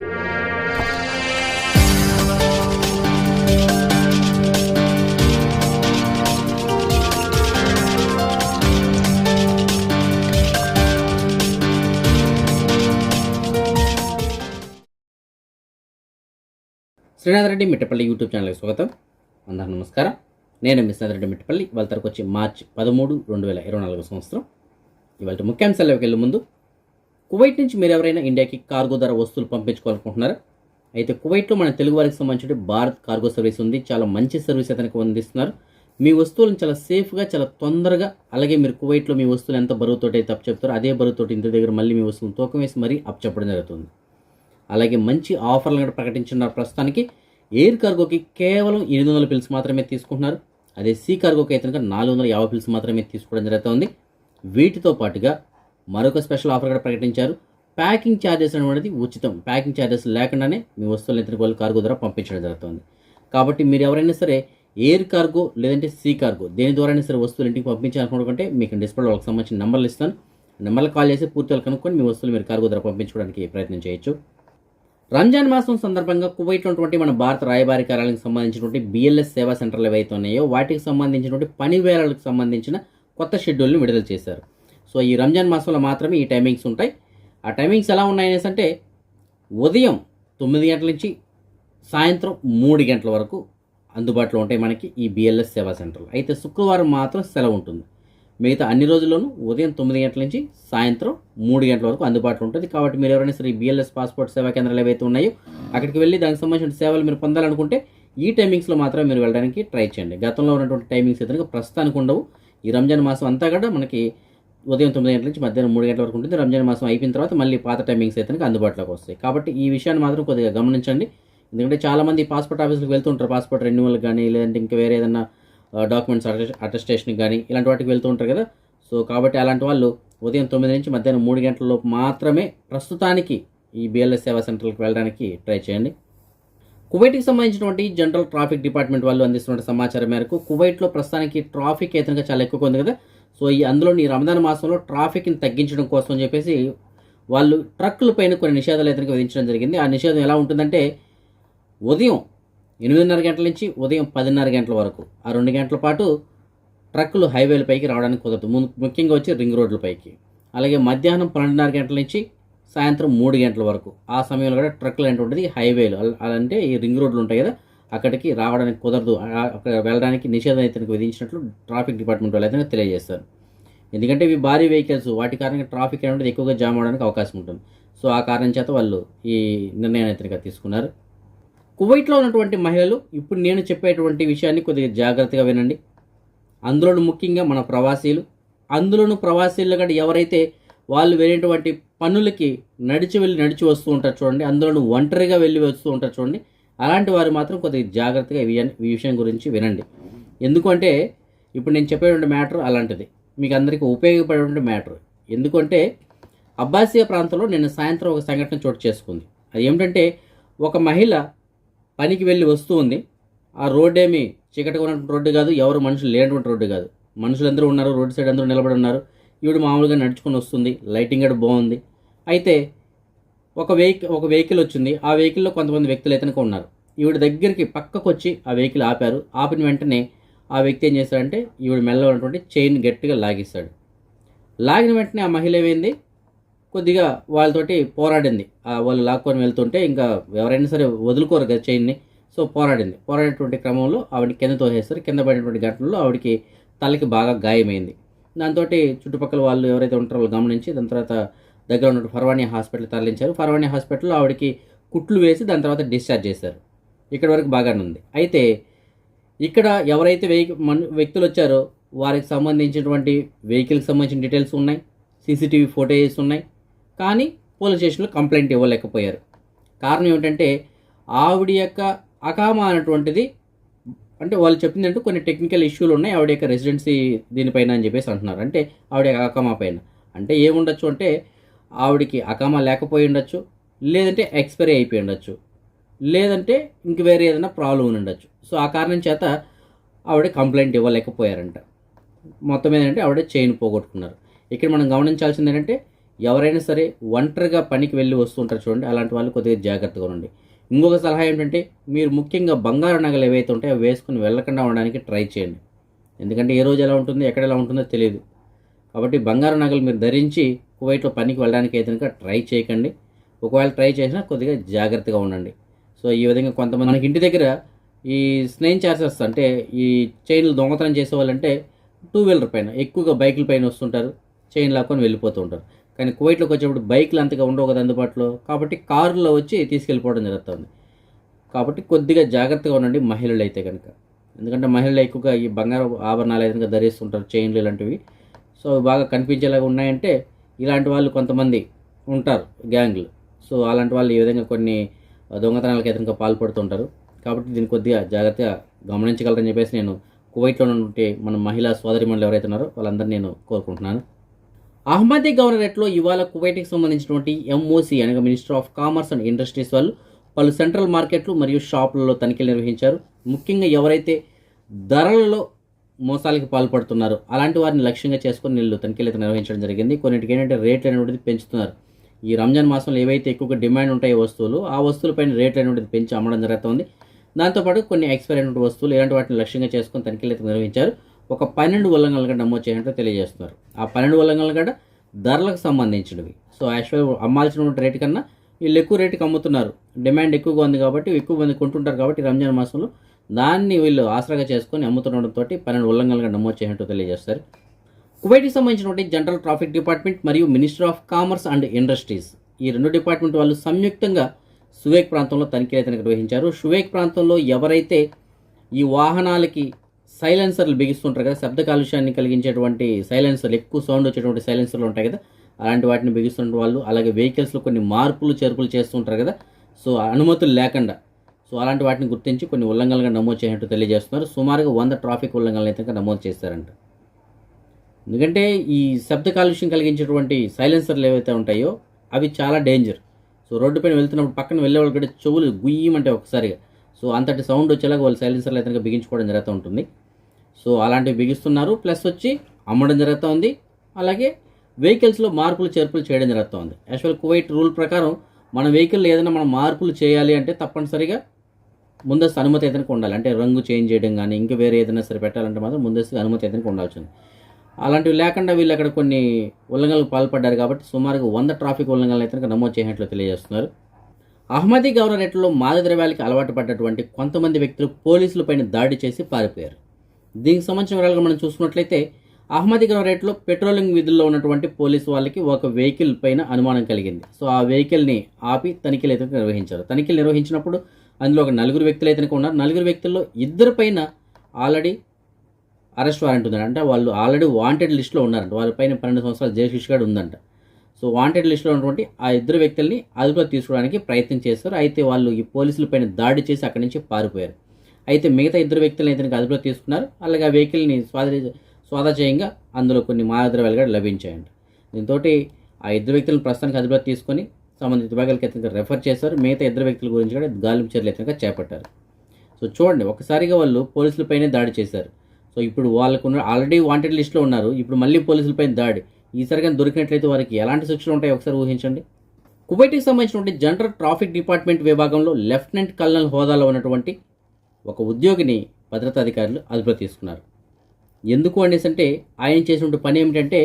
Srinath Reddy Mittapalli YouTube ఛానల్కి స్వాగతం. అందరికీ నమస్కారం. నేను మీ రెడ్డి మిట్టపల్లి. వాళ్ళ తరకు వచ్చి మార్చి పదమూడు రెండు వేల ఇరవై నాలుగు సంవత్సరం. ఇవాళ ముఖ్యాంశాల్లోకి వెళ్ళే ముందు కువైట్ నుంచి మీరు ఎవరైనా ఇండియాకి కార్గో ధర వస్తువులు పంపించుకోవాలనుకుంటున్నారా? అయితే కువైట్లో మన తెలుగు వారికి సంబంధించి భారత్ కార్గో సర్వీస్ ఉంది. చాలా మంచి సర్వీస్ అతనికి అందిస్తున్నారు. మీ వస్తువులను చాలా సేఫ్గా చాలా తొందరగా అలాగే మీరు కువైట్లో మీ వస్తువులు ఎంత బరువుతోటి అయితే అప్ చెప్తారో అదే బరువుతోటి ఇంటి దగ్గర మళ్ళీ మీ వస్తువులు తూకం వేసి మరీ అప్పచెప్పడం జరుగుతుంది. అలాగే మంచి ఆఫర్లను కూడా ప్రకటించున్నారు ప్రస్తుతానికి. ఎయిర్ కార్గోకి కేవలం ఎనిమిది వందల పిల్స్ మాత్రమే తీసుకుంటున్నారు. అదే సీ కార్గోకి అయితే కనుక నాలుగు వందల యాభై పిల్స్ మాత్రమే తీసుకోవడం జరుగుతుంది. వీటితో పాటుగా మరొక స్పెషల్ ఆఫర్ కూడా ప్రకటించారు. ప్యాకింగ్ ఛార్జెస్ అనేది ఉచితం. ప్యాకింగ్ ఛార్జెస్ లేకుండానే మీ వస్తువులు ఇతర వాళ్ళు కార్గో ద్వారా పంపించడం జరుగుతుంది. కాబట్టి మీరు ఎవరైనా సరే ఎయిర్ కార్గో లేదంటే సీ కార్గో దేని ద్వారైనా సరే వస్తువులు ఇంటికి పంపించాలనుకుంటే మీకు డిస్ప్లేలో వాళ్ళకి సంబంధించిన నెంబర్లు ఇస్తాను. నెంబర్లు కాల్ చేసి పూర్తిగా కనుక్కొని మీ వస్తువులు మీరు కార్గో ద్వారా పంపించుకోవడానికి ప్రయత్నం చేయొచ్చు. రంజాన్ మాసం సందర్భంగా కువైట్లో ఉన్నటువంటి మన భారత రాయబారి కార్యాలయానికి సంబంధించినటువంటి బిఎల్ఎస్ సేవా సెంటర్లు ఏవైతే ఉన్నాయో వాటికి సంబంధించినటువంటి పని వేళలకు సంబంధించిన కొత్త షెడ్యూల్ను విడుదల చేశారు. సో ఈ రంజాన్ మాసంలో మాత్రమే ఈ టైమింగ్స్ ఉంటాయి. ఆ టైమింగ్స్ ఎలా ఉన్నాయనేసి అంటే ఉదయం తొమ్మిది గంటల నుంచి సాయంత్రం మూడు గంటల వరకు అందుబాటులో ఉంటాయి మనకి ఈ బిఎల్ఎస్ సేవా సెంటర్లు. అయితే శుక్రవారం మాత్రం సెలవు ఉంటుంది. మిగతా అన్ని రోజుల్లోనూ ఉదయం తొమ్మిది గంటల నుంచి సాయంత్రం మూడు గంటల వరకు అందుబాటులో ఉంటుంది. కాబట్టి మీరు ఎవరైనా సరే బిఎల్ఎస్ పాస్పోర్ట్ సేవా కేంద్రాలు ఏవైతే ఉన్నాయో అక్కడికి వెళ్ళి దానికి సంబంధించిన సేవలు మీరు పొందాలనుకుంటే ఈ టైమింగ్స్లో మాత్రమే మీరు వెళ్ళడానికి ట్రై చేయండి. గతంలో ఉన్నటువంటి టైమింగ్స్ అయితే ప్రస్తుతానికి ఉండవు. ఈ రంజాన్ మాసం అంతా కూడా మనకి ఉదయం తొమ్మిది గంటల నుంచి మధ్యాహ్నం మూడు గంటల వరకు ఉంటుంది. రంజాన్ మాసం అయిపోయిన తర్వాత మళ్ళీ పాత టైమింగ్స్ అయితే అందుబాటులోకి వస్తాయి. కాబట్టి ఈ విషయాన్ని మాత్రం కొద్దిగా గమనించండి. ఎందుకంటే చాలామంది పాస్పోర్ట్ ఆఫీస్కి వెళ్తుంటారు పాస్పోర్ట్ రెన్యువల్ కానీ లేదంటే ఇంకా వేరే ఏదైనా డాక్యుమెంట్స్ అటెస్టేషన్కి కానీ ఇలాంటి వాటికి వెళ్తూ ఉంటారు కదా. సో కాబట్టి అలాంటి వాళ్ళు ఉదయం తొమ్మిది నుంచి మధ్యాహ్నం మూడు గంటల లోపు మాత్రమే ప్రస్తుతానికి ఈ బిఎల్ఎస్ సేవా సెంటర్కి వెళ్ళడానికి ట్రై చేయండి. కువైట్కి సంబంధించినటువంటి జనరల్ ట్రాఫిక్ డిపార్ట్మెంట్ వాళ్ళు అందిస్తున్న సమాచారం మేరకు కువైట్లో ప్రస్తుతానికి ట్రాఫిక్ అయితే చాలా ఎక్కువగా ఉంది కదా. సో ఈ అందులో ఈ రమదాన్ మాసంలో ట్రాఫిక్ని తగ్గించడం కోసం అని చెప్పేసి వాళ్ళు ట్రక్కుల పైన కొన్ని నిషేధాలు అయితే విధించడం జరిగింది. ఆ నిషేధం ఎలా ఉంటుందంటే ఉదయం ఎనిమిదిన్నర గంటల నుంచి ఉదయం పదిన్నర గంటల వరకు. ఆ రెండు గంటల పాటు ట్రక్కులు హైవేలపైకి రావడానికి కుదరదు. ముఖ్యంగా వచ్చి రింగ్ రోడ్లపైకి అలాగే మధ్యాహ్నం పన్నెండున్నర గంటల నుంచి సాయంత్రం మూడు గంటల వరకు. ఆ సమయంలో కూడా ట్రక్కులు ఉంటుంది హైవేలు. అంటే ఈ రింగ్ రోడ్లు ఉంటాయి కదా అక్కడికి రావడానికి కుదరదు. అక్కడ వెళ్ళడానికి నిషేధం అయితే విధించినట్లు ట్రాఫిక్ డిపార్ట్మెంట్ వాళ్ళు అయితే తెలియజేస్తారు. ఎందుకంటే ఇవి భారీ వెహికల్స్ వాటి కారణంగా ట్రాఫిక్ అనేది ఎక్కువగా జామ్ అవడానికి అవకాశం ఉంటుంది. సో ఆ కారణం చేత వాళ్ళు ఈ నిర్ణయాన్ని అయితే తీసుకున్నారు. కువైట్లో ఉన్నటువంటి మహిళలు ఇప్పుడు నేను చెప్పేటువంటి విషయాన్ని కొద్దిగా జాగ్రత్తగా వినండి. అందులోను ముఖ్యంగా మన ప్రవాసీలు. అందులోను ప్రవాసీలు కూడా ఎవరైతే వాళ్ళు వెళ్ళేటువంటి పనులకి నడిచి వెళ్ళి నడిచి వస్తూ ఉంటారు చూడండి అందులోనూ ఒంటరిగా వెళ్ళి వస్తూ ఉంటారు చూడండి అలాంటి వారు మాత్రం కొద్దిగా జాగ్రత్తగా ఈ విషయం గురించి వినండి. ఎందుకంటే ఇప్పుడు నేను చెప్పేటువంటి మ్యాటర్ అలాంటిది. మీకు అందరికీ ఉపయోగపడేటువంటి మ్యాటర్. ఎందుకంటే అబ్బాసియా ప్రాంతంలో నేను సాయంత్రం ఒక సంఘటన చోటు చేసుకుంది. అది ఏమిటంటే ఒక మహిళ పనికి వెళ్ళి వస్తూ ఉంది. ఆ రోడ్డు ఏమి చీకటిగా ఉన్నటువంటి రోడ్డు కాదు ఎవరు మనుషులు లేనటువంటి రోడ్డు కాదు. మనుషులందరూ ఉన్నారు రోడ్డు సైడ్ అందరూ నిలబడి ఉన్నారు. ఈవిడ మామూలుగా నడుచుకొని వస్తుంది. లైటింగ్ కూడా బాగుంది. అయితే ఒక వెహికల్ ఒక వెహికల్ వచ్చింది. ఆ వెహికల్లో కొంతమంది వ్యక్తులు అయితే ఉన్నారు. ఈవిడ దగ్గరికి పక్కకు వచ్చి ఆ వెహికల్ ఆపారు. ఆపిన వెంటనే ఆ వ్యక్తి ఏం చేశాడంటే ఈవిడ మెల్ల ఉన్నటువంటి చైన్ గట్టిగా లాగిస్తాడు లాగిన వెంటనే ఆ మహిళ ఏమైంది? కొద్దిగా వాళ్ళతోటి పోరాడింది. వాళ్ళు లాక్కొని వెళ్తుంటే ఇంకా ఎవరైనా సరే వదులుకోరు కదా చైన్ని. సో పోరాడింది. పోరాడేటువంటి క్రమంలో ఆవిడ కింద తోసేస్తారు కింద పడినటువంటి ఘటనలో ఆవిడకి తలకి బాగా గాయమైంది. దాంతో చుట్టుపక్కల వాళ్ళు ఎవరైతే ఉంటారో వాళ్ళు గమనించి దాని తర్వాత దగ్గర ఉన్న ఫర్వాణి హాస్పిటల్ తరలించారు. ఫర్వాణి హాస్పిటల్లో ఆవిడకి కుట్లు వేసి దాని తర్వాత డిశ్చార్జ్ చేశారు. ఇక్కడ వరకు బాగానే ఉంది. అయితే ఇక్కడ ఎవరైతే వెహికల్ వ్యక్తులు వచ్చారో వారికి సంబంధించినటువంటి వెహికల్కి సంబంధించిన డీటెయిల్స్ ఉన్నాయి. సీసీటీవీ ఫోటోస్ ఉన్నాయి. కానీ పోలీస్ స్టేషన్లో కంప్లైంట్ ఇవ్వలేకపోయారు. కారణం ఏమిటంటే ఆవిడ యొక్క అకామా అనేటువంటిది అంటే వాళ్ళు చెప్పిందంటే కొన్ని టెక్నికల్ ఇష్యూలు ఉన్నాయి. ఆవిడ యొక్క రెసిడెన్సీ దీనిపైన అని చెప్పేసి అంటున్నారు. అంటే ఆవిడ అకామా పైన. అంటే ఏముండొచ్చు అంటే ఆవిడికి అకామా లేకపోయి ఉండొచ్చు లేదంటే ఎక్స్పైరీ అయిపోయి ఉండొచ్చు లేదంటే ఇంక వేరే ఏదైనా ప్రాబ్లం ఉండొచ్చు. సో ఆ కారణం చేత ఆవిడ కంప్లైంట్ ఇవ్వలేకపోయారంట. మొత్తం ఏంటంటే ఆవిడ చైన్ పోగొట్టుకున్నారు. ఇక్కడ మనం గమనించాల్సింది ఏంటంటే ఎవరైనా సరే ఒంటరిగా పనికి వెళ్ళి వస్తుంటారు చూడండి అలాంటి వాళ్ళు కొద్దిగా జాగ్రత్తగా ఉండండి. ఇంకొక సలహా ఏంటంటే మీరు ముఖ్యంగా బంగారు నగలు ఏవైతే ఉంటాయో అవి వేసుకుని వెళ్ళకుండా ఉండడానికి ట్రై చేయండి. ఎందుకంటే ఏ రోజు ఎలా ఉంటుంది ఎక్కడ ఎలా ఉంటుందో తెలియదు. కాబట్టి బంగారు నగలు మీరు ధరించి కువైట్లో పనికి వెళ్ళడానికి అయితే కనుక ట్రై చేయకండి. ఒకవేళ ట్రై చేసినా కొద్దిగా జాగ్రత్తగా ఉండండి. సో ఈ విధంగా కొంతమంది మనకి ఇంటి దగ్గర ఈ స్నేహం చేసేస్తా అంటే ఈ చైన్లు దొంగతనం చేసే వాళ్ళంటే టూ వీలర్ పైన ఎక్కువగా బైకుల పైన వస్తుంటారు చైన్ లాక్కొని వెళ్ళిపోతూ ఉంటారు. కానీ కువైట్లోకి వచ్చేప్పుడు బైక్లు అంతగా ఉండవు కదా అందుబాటులో. కాబట్టి కారులో వచ్చి తీసుకెళ్ళిపోవడం జరుగుతుంది. కాబట్టి కొద్దిగా జాగ్రత్తగా ఉండండి మహిళలు అయితే కనుక. ఎందుకంటే మహిళలు ఎక్కువగా ఈ బంగారు ఆభరణాలు అయితే కనుక ధరిస్తుంటారు చైన్లు ఇలాంటివి. సో బాగా కనిపించేలాగా ఉన్నాయంటే ఇలాంటి వాళ్ళు కొంతమంది ఉంటారు గ్యాంగ్లు. సో అలాంటి వాళ్ళు ఈ విధంగా కొన్ని దొంగతనాలకు ఎదురుగా పాల్పడుతుంటారు. కాబట్టి దీన్ని కొద్దిగా జాగ్రత్తగా గమనించగలరని చెప్పేసి నేను కువైట్లో ఉంటే మన మహిళా సోదరిమణులు ఎవరైతే ఉన్నారో వాళ్ళందరినీ నేను కోరుకుంటున్నాను. అహ్మదీ గవర్నరేట్లో ఇవాళ కువైట్కి సంబంధించినటువంటి ఎంఓసి అనగా minister of commerce and industries వాళ్ళు పలు సెంట్రల్ మార్కెట్లు మరియు షాపులలో తనిఖీలు నిర్వహించారు. ముఖ్యంగా ఎవరైతే ధరలలో మోసాలకి పాల్పడుతున్నారు. అలాంటి వారిని లక్ష్యంగా చేసుకుని వీళ్ళు తనిఖీలు నిర్వహించడం జరిగింది. కొన్నిటికి ఏంటంటే రేట్లు అనేటువంటిది పెంచుతున్నారు. ఈ రంజాన్ మాసంలో ఏవైతే ఎక్కువగా డిమాండ్ ఉంటాయో వస్తువులు ఆ వస్తువులపైన రేట్లు అనేటువంటిది పెంచి అమ్మడం జరుగుతుంది. దాంతోపాటు కొన్ని ఎక్స్పైర్ అయినటువంటి వస్తువులు ఇలాంటి వాటిని లక్ష్యంగా చేసుకొని తనిఖీలు నిర్వహించారు. ఒక పన్నెండు ఉల్లంఘనల కూడా నమోదు చేయనట్టు తెలియజేస్తున్నారు. ఆ పన్నెండు ఉల్లంఘనల కూడా ధరలకు సంబంధించినవి. సో యాక్చువల్ అమ్మాల్సినటువంటి రేటు కన్నా వీళ్ళు ఎక్కువ రేటుకి అమ్ముతున్నారు. డిమాండ్ ఎక్కువగా ఉంది కాబట్టి ఎక్కువ మంది కొంటుంటారు కాబట్టి రంజాన్ మాసంలో దాన్ని వీళ్ళు ఆసరాగా చేసుకొని అమ్ముతుండడంతో పన్నెండు ఉల్లంఘనలుగా నమోదు చేసినట్టు తెలియజేస్తారు. కువైట్కి సంబంధించినటువంటి జనరల్ ట్రాఫిక్ డిపార్ట్మెంట్ మరియు minister of commerce and industries ఈ రెండు డిపార్ట్మెంట్ వాళ్ళు సంయుక్తంగా సువేక్ ప్రాంతంలో తనిఖీలు అయితే నిర్వహించారు. షువేక్ ప్రాంతంలో ఎవరైతే ఈ వాహనాలకి సైలెన్సర్లు బిగిస్తుంటారు కదా శబ్ద కాలుష్యాన్ని కలిగించేటువంటి సైలెన్సర్లు ఎక్కువ సౌండ్ వచ్చేటువంటి సైలెన్సర్లు ఉంటాయి కదా అలాంటి వాటిని బిగిస్తున్న వాళ్ళు అలాగే వెహికల్స్లో కొన్ని మార్పులు చేర్పులు చేస్తుంటారు కదా. సో అనుమతులు లేకుండా సో అలాంటి వాటిని గుర్తించి కొన్ని ఉల్లంఘనలుగా నమోదు చేసినట్టు తెలియజేస్తున్నారు. సుమారుగా వంద ట్రాఫిక్ ఉల్లంఘనలు అయితే నమోదు చేశారంట. ఎందుకంటే ఈ శబ్ద కాలుష్యం కలిగించేటువంటి సైలెన్సర్లు ఏవైతే ఉంటాయో అవి చాలా డేంజర్. సో రోడ్డు పైన వెళ్తున్నప్పుడు పక్కన వెళ్ళే వాళ్ళు కూడా చెవులు గుయ్యమంటే ఒకసారిగా. సో అంతటి సౌండ్ వచ్చేలాగా వాళ్ళు సైలెన్సర్లు అయితే బిగించుకోవడం జరుగుతూ ఉంటుంది. సో అలాంటివి బిగిస్తున్నారు. ప్లస్ వచ్చి అమ్మడం జరుగుతూ ఉంది అలాగే వెహికల్స్లో మార్పులు చేర్పులు చేయడం జరుగుతూ ఉంది యాక్చువల్ కువైట్ రూల్ ప్రకారం మన వెహికల్ ఏదైనా మనం మార్పులు చేయాలి అంటే తప్పనిసరిగా ముందస్తు అనుమతి అయితే ఉండాలి. అంటే రంగు చేంజ్ చేయడం కానీ ఇంకా వేరే ఏదైనా సరే పెట్టాలంటే మాత్రం ముందస్తు అనుమతి అయితే ఉండాల్సింది. అలాంటివి లేకుండా వీళ్ళు అక్కడ కొన్ని ఉల్లంఘనలకు పాల్పడ్డారు కాబట్టి సుమారుగా వంద ట్రాఫిక్ ఉల్లంఘనలు అయితే నమోదు చేసినట్లు తెలియజేస్తున్నారు. అహ్మదీ గవర్నరేట్లో మాదక ద్రవ్యాలకి అలవాటు పడ్డటువంటి కొంతమంది వ్యక్తులు పోలీసులపైన దాడి చేసి పారిపోయారు. దీనికి సంబంధించిన వివరాలుగా మనం చూసుకున్నట్లయితే అహ్మదీ గవర్నరేట్లో పెట్రోలింగ్ విధుల్లో ఉన్నటువంటి పోలీసు వాళ్ళకి ఒక వెహికల్ పైన అనుమానం కలిగింది. సో ఆ వెహికల్ని ఆపి తనిఖీలు అయితే నిర్వహించారు. తనిఖీలు నిర్వహించినప్పుడు అందులో ఒక నలుగురు వ్యక్తులు అయితే ఉన్నారు. నలుగురు వ్యక్తుల్లో ఇద్దరు పైన ఆల్రెడీ అరెస్ట్ వారెంట్ ఉందంట. అంటే వాళ్ళు ఆల్రెడీ వాంటెడ్ లిస్ట్లో ఉన్నారంట. వాళ్ళ పైన పన్నెండు సంవత్సరాల జైలు శిక్ష కూడా ఉందంట. సో వాంటెడ్ లిస్ట్లో ఉన్నటువంటి ఆ ఇద్దరు వ్యక్తుల్ని అదుపులో తీసుకోవడానికి ప్రయత్నం చేస్తారు అయితే వాళ్ళు ఈ పోలీసుల పైన దాడి చేసి అక్కడి నుంచి పారిపోయారు. అయితే మిగతా ఇద్దరు వ్యక్తులను ఇతనికి అదుపులో తీసుకున్నారు. అలాగే ఆ వెహికల్ని స్వాధీ స్వాధా చేయంగా అందులో కొన్ని మాదద్రవ్యాలు కూడా లభించాయంట. దీంతో ఆ ఇద్దరు వ్యక్తులను ప్రస్తుతానికి అదుపులో తీసుకొని సంబంధిత విభాగాలకు ఇతనికి రెఫర్ చేశారు. మిగతా ఇద్దరు వ్యక్తుల గురించి కూడా గాలింపు చర్యలు ఇతనిగా చేపట్టారు. సో చూడండి ఒకసారిగా వాళ్ళు పోలీసులపైనే దాడి చేశారు. సో ఇప్పుడు వాళ్ళకు ఉన్న ఆల్రెడీ వాంటెడ్ లిస్ట్లో ఉన్నారు. ఇప్పుడు మళ్ళీ పోలీసులపై దాడి. ఈసారి కానీ దొరికినట్లయితే వారికి ఎలాంటి శిక్షలు ఉంటాయో ఒకసారి ఊహించండి. కువైట్కి సంబంధించినటువంటి జనరల్ ట్రాఫిక్ డిపార్ట్మెంట్ విభాగంలో లెఫ్టినెంట్ కల్నల్ హోదాలో ఉన్నటువంటి ఒక ఉద్యోగిని భద్రతా అధికారులు అదుపులో తీసుకున్నారు. ఎందుకు అనేసి అంటే ఆయన చేసినటువంటి పని ఏమిటంటే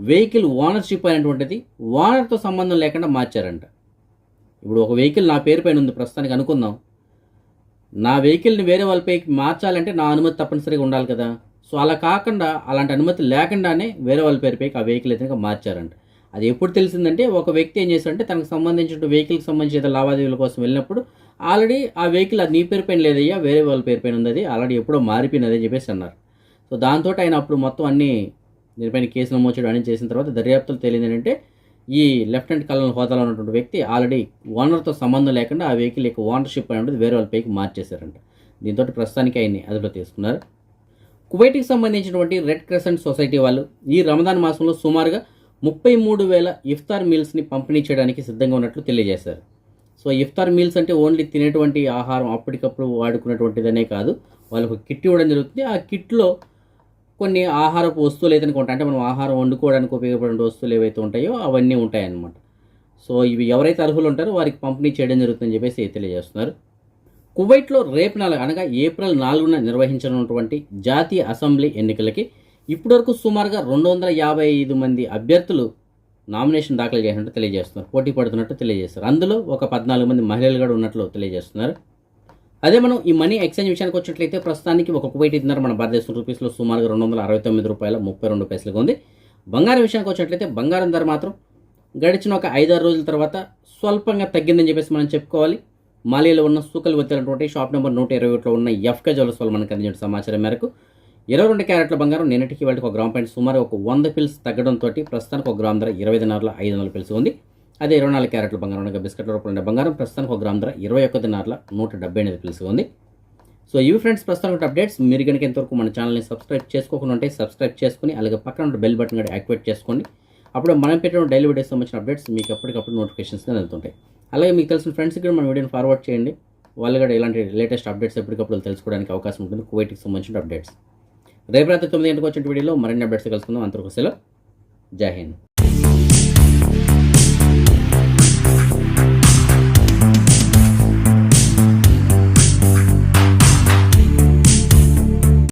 వెహికల్ ఓనర్షిప్ అనేటువంటిది ఓనర్తో సంబంధం లేకుండా మార్చారంట. ఇప్పుడు ఒక వెహికల్ నా పేరు పైన ఉంది ప్రస్తుతానికి అనుకుందాం. నా వెహికల్ని వేరే వాళ్ళపై మార్చాలంటే నా అనుమతి తప్పనిసరిగా ఉండాలి కదా. సో అలా కాకుండా అలాంటి అనుమతి లేకుండానే వేరే వాళ్ళ పేరుపై ఆ వెహికల్ అయితే మార్చారంట. అది ఎప్పుడు తెలిసిందంటే ఒక వ్యక్తి ఏం చేశారంటే తనకు సంబంధించిన వెహికల్కి సంబంధించిన లావాదేవీల కోసం వెళ్ళినప్పుడు ఆల్రెడీ ఆ వెహికల్ అది నీ పేరు పైన లేదయ్యా వేరే వాళ్ళ పేరు పైన ఉంది అది ఆల్రెడీ ఎప్పుడో మారిపోయినది అని చెప్పేసి అన్నారు. సో దాంతో ఆయన అప్పుడు మొత్తం అన్ని దీనిపైన కేసు నమోదు చేయడం చేసిన తర్వాత దర్యాప్తులు తేలింది ఏంటంటే ఈ లెఫ్టినెంట్ కలర్ హోదాలో ఉన్నటువంటి వ్యక్తి ఆల్రెడీ ఓనర్తో సంబంధం లేకుండా ఆ వెహికల్ యొక్క ఓనర్షిప్ అనేది వేరే వాళ్ళ పైకి మార్చేశారంట. దీంతో ప్రస్తుతానికి ఆయన్ని అదుపులో తీసుకున్నారు. కువైట్కి సంబంధించినటువంటి రెడ్ క్రెసెంట్ సొసైటీ వాళ్ళు ఈ రమదాన్ మాసంలో సుమారుగా ముప్పై మూడు వేల ఇఫ్తార్ మీల్స్ని పంపిణీ చేయడానికి సిద్ధంగా ఉన్నట్లు తెలియజేశారు. సో ఇఫ్తార్ మీల్స్ అంటే ఓన్లీ తినేటువంటి ఆహారం అప్పటికప్పుడు వాడుకున్నటువంటిదనే కాదు. వాళ్ళకు కిట్ ఇవ్వడం జరుగుతుంది. ఆ కిట్లో కొన్ని ఆహారపు వస్తువులు అయితే కొంటాం అంటే మనం ఆహారం వండుకోవడానికి ఉపయోగపడే వస్తువులు ఏవైతే ఉంటాయో అవన్నీ ఉంటాయన్నమాట. సో ఇవి ఎవరైతే అర్హులు ఉంటారో వారికి పంపిణీ చేయడం జరుగుతుందని చెప్పేసి తెలియజేస్తున్నారు. కువైట్లో రేపు నెల అనగా ఏప్రిల్ నాలుగున నిర్వహించనున్నటువంటి జాతీయ అసెంబ్లీ ఎన్నికలకి ఇప్పటివరకు సుమారుగా రెండు వందల యాభై ఐదు మంది అభ్యర్థులు నామినేషన్ దాఖలు చేసినట్టు తెలియజేస్తున్నారు. పోటీ పడుతున్నట్టు తెలియజేస్తారు అందులో ఒక పద్నాలుగు మంది మహిళలు కూడా ఉన్నట్లు తెలియజేస్తున్నారు. అదే మనం ఈ మనీ ఎక్స్చేంజ్ విషయానికి వచ్చినట్లయితే ప్రస్తుతానికి ఒక కువైట్ ఇద్దరు మన భారతదేశం రూపీస్లో సుమారుగా రెండు వందల అరవై తొమ్మిది రూపాయల ముప్పై రెండు పైసలుగా ఉంది. బంగారం విషయానికి వచ్చినట్లయితే బంగారం ధర మాత్రం గడిచిన ఒక ఐదారు రోజుల తర్వాత స్వల్పంగా తగ్గిందని చెప్పేసి మనం చెప్పుకోవాలి. మాలియాలో ఉన్న సూకలు వచ్చినటువంటి షాప్ నెంబర్ నూట ఇరవై ఒకటిలో ఉన్న ఎఫ్కే జ్యువెల్స్ వాళ్ళు మనకు అందించిన సమాచారం మేరకు ఇరవై రెండు క్యారెట్ల బంగారం నిన్నటికి వాళ్ళకి ఒక గ్రామ్ పాయింట్ సుమారు ఒక వంద పిల్స్ తగ్గడంతో ప్రస్తుతానికి ఒక గ్రామ్ ధర ఇరవై ఐదు వందల పిల్స్ ఉంది. అదే ఇరవై నాలుగు క్యారెట్ల బంగారం అనగా బిస్కెట్ల రూపంలో ఉండే బంగారం ప్రస్తుతానికి ఒక గ్రామ్ ధర ఇరవై ఒక్క దినార్ల నూట డెబ్బై ఎనిమిది పిల్స్ ఉంది. సో ఇవి ఫ్రెండ్స్ ప్రస్తుతానికి అప్డేట్స్. మీరు కనుక ఇంతవరకు మన ఛానల్ని సబ్స్క్రైబ్ చేసుకోకుండా ఉంటే సబ్స్క్రైబ్ చేసుకుని అలాగే పక్కన ఉన్న బెల్ బటన్ కూడా యాక్టివేట్ చేసుకోండి. అప్పుడు మనం పెట్టిన డైలీ వీడియోస్ సంబంధించిన అప్డేట్స్ మీకు ఎప్పటికప్పుడు నోటిఫికేషన్స్గా వెళ్తుంటాయి అలాగే మీకు తెలిసిన ఫ్రెండ్స్కి కూడా మన వీడియోని ఫార్వర్డ్ చేయండి. వాళ్ళు కూడా ఇలాంటి లేటెస్ట్ అప్డేట్స్ ఎప్పటికప్పుడు తెలుసుకోవడానికి అవకాశం ఉంటుంది కువైట్కి సంబంధించిన అప్డేట్స్. రేపు రాత్రి తొమ్మిది గంటలకు వచ్చిన వీడియోలో మరిన్ని అప్డేట్స్ కలుసుకుందాం. అంతవరకు సెలవు. జై హింద్.